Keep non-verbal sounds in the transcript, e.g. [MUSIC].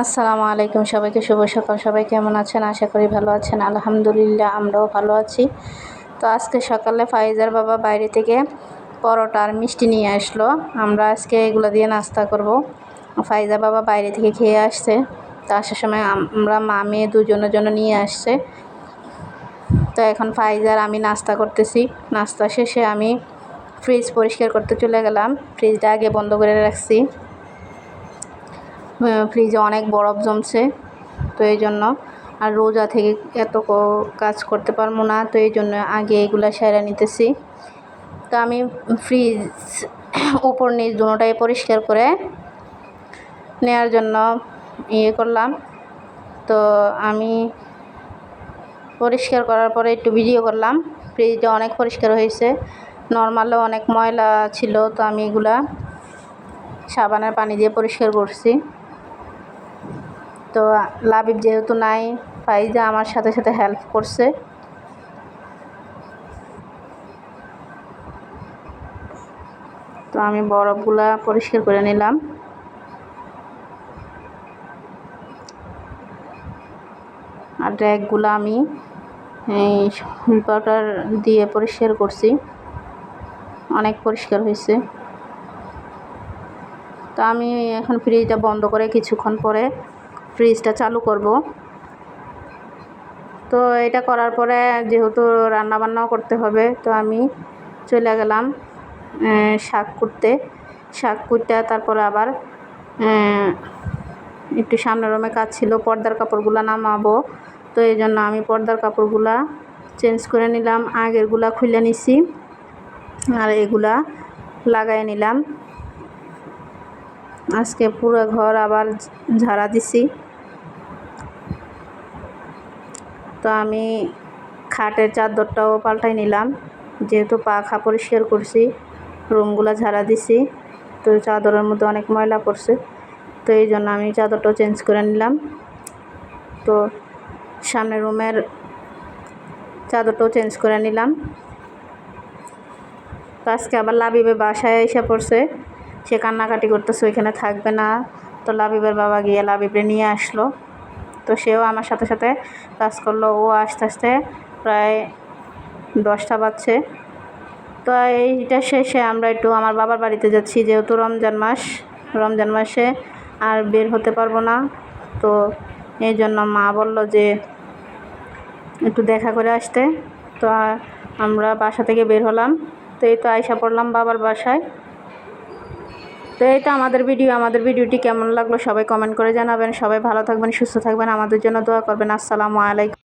আসসালামু আলাইকুম সবাইকে, শুভ সকাল। সবাই কেমন আছেন? আশা করি ভালো আছেন। আলহামদুলিল্লাহ, আমরাও ভালো আছি। তো আজকে সকালে ফাইজার বাবা বাইরে থেকে পরোটা আর মিষ্টি নিয়ে আসলো। আমরা আজকে এগুলো দিয়ে নাস্তা করব। ফাইজার বাবা বাইরে থেকে খেয়ে আসছে। তো আসার সময় আমরা মা মেয়ে দুজনের জন্য নিয়ে আসছে। তো এখন ফাইজার, আমি নাস্তা করতেছি। নাস্তা শেষে আমি ফ্রিজ পরিষ্কার করতে চলে গেলাম। ফ্রিজটা আগে বন্ধ করে রাখছি। ফ্রিজে অনেক বরফ জমছে, তো এই জন্য। আর রোজা থেকে এত কাজ করতে পারব না, তো এই জন্য আগে এগুলো সেরা নিতেছি। তো আমি ফ্রিজ [CLEARS THROAT] উপর নিচ দুটাই পরিষ্কার করে নেওয়ার জন্য ইয়ে করলাম। তো আমি পরিষ্কার করার পরে একটু ভিডিও করলাম। ফ্রিজটা অনেক পরিষ্কার হয়েছে, নর্মালও অনেক ময়লা ছিল, তো আমি এগুলা সাবানের পানি দিয়ে পরিষ্কার করছি। তো লাবিব যেহেতু নাই, ফাইজা আমার সাথে সাথে হেল্প করছে। তো আমি বরফগুলা পরিষ্কার করে নিলাম। আর র্যাকগুলো আমি এই পাউডার দিয়ে পরিষ্কার করছি। অনেক পরিষ্কার হয়েছে। তো আমি এখন ফ্রিজটা বন্ধ করে কিছুক্ষণ পরে ফ্রিজটা চালু করব। তো এটা করার পরে যেহেতু রান্নাবান্নাও করতে হবে, তো আমি চলে গেলাম শাক কুটতে। শাক কুটতে তারপরে আবার একটু সামনে রুমে কাজ ছিল, পর্দার কাপড়গুলো নামাবো। তো এই জন্য আমি পর্দার কাপড়গুলা চেঞ্জ করে নিলাম, আগেরগুলা খুলে নিছি, আর এগুলা লাগাই নিলাম। আজকে পুরো ঘর আবার ঝাড়া দিছি। তো আমি খাটের চাদরটাও পাল্টাই নিলাম। যেহেতু পাখা পরিষ্কার করছি, রুমগুলো ঝাড়া দিছি, তো চাদরের মধ্যে অনেক ময়লা পড়ছে। তো এই জন্য আমি চাদরটাও চেঞ্জ করে নিলাম। তো সামনের রুমের চাদরটাও চেঞ্জ করে নিলাম। তো আজকে আবার লাবিবে বাসায় এসে পড়ছে। সে কান্নাকাটি করতেছে, ওইখানে থাকবে না। তো লাবিবের বাবা গিয়ে লাবিবে নিয়ে আসলো। তো সেও আমার সাথে সাথে কাজ করল। ও আস্তে আস্তে প্রায় দশটা বাজছে। তো এইটা শেষে আমরা একটু আমার বাবার বাড়িতে যাচ্ছি। যেহেতু রমজান মাস, রমজান মাসে আর বের হতে পারব না। তো এই জন্য মা বলল যে একটু দেখা করে আসতে। তো আমরা বাসা থেকে বের হলাম। তো এই তো আয়সা পড়লাম বাবার বাসায়। তো এই তো আমাদের ভিডিও, আমাদের ভিডিওটি কেমন লাগল সবাই কমেন্ট করে জানাবেন। সবাই ভালো থাকবেন, সুস্থ থাকবেন। আমাদের জন্য দোয়া করবেন। আসসালামু আলাইকুম।